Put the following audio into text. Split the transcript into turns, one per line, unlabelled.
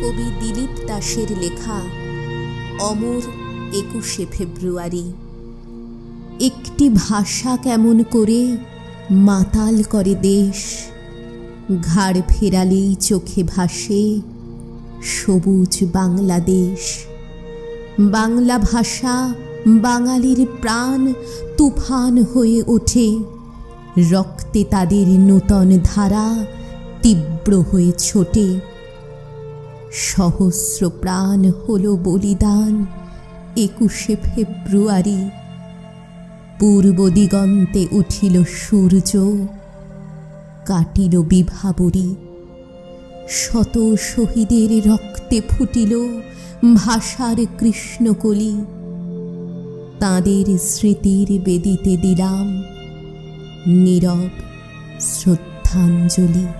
কবি দিলীপ দাসের লেখা অমর একুশে ফেব্রুয়ারি। একটি ভাষা কেমন করে মাতাল করে দেশ। ঘাড় ফেরালেই চোখে ভাসে সবুজ বাংলাদেশ। বাংলা ভাষা বাঙালির প্রাণ তুফান হয়ে ওঠে। রক্তে তাদের নূতন ধারা তীব্র হয়ে ছোটে। সহস্র প্রাণ হলো বলিদান একুশে ফেব্রুয়ারি। পূর্ব দিগন্তে উঠিল সূর্য, কাটিল বিভাবরী। শত শহীদের রক্তে ফুটিল ভাষার কৃষ্ণকলি। তাঁদের স্মৃতির বেদিতে দিলাম নীরব শ্রদ্ধাঞ্জলি।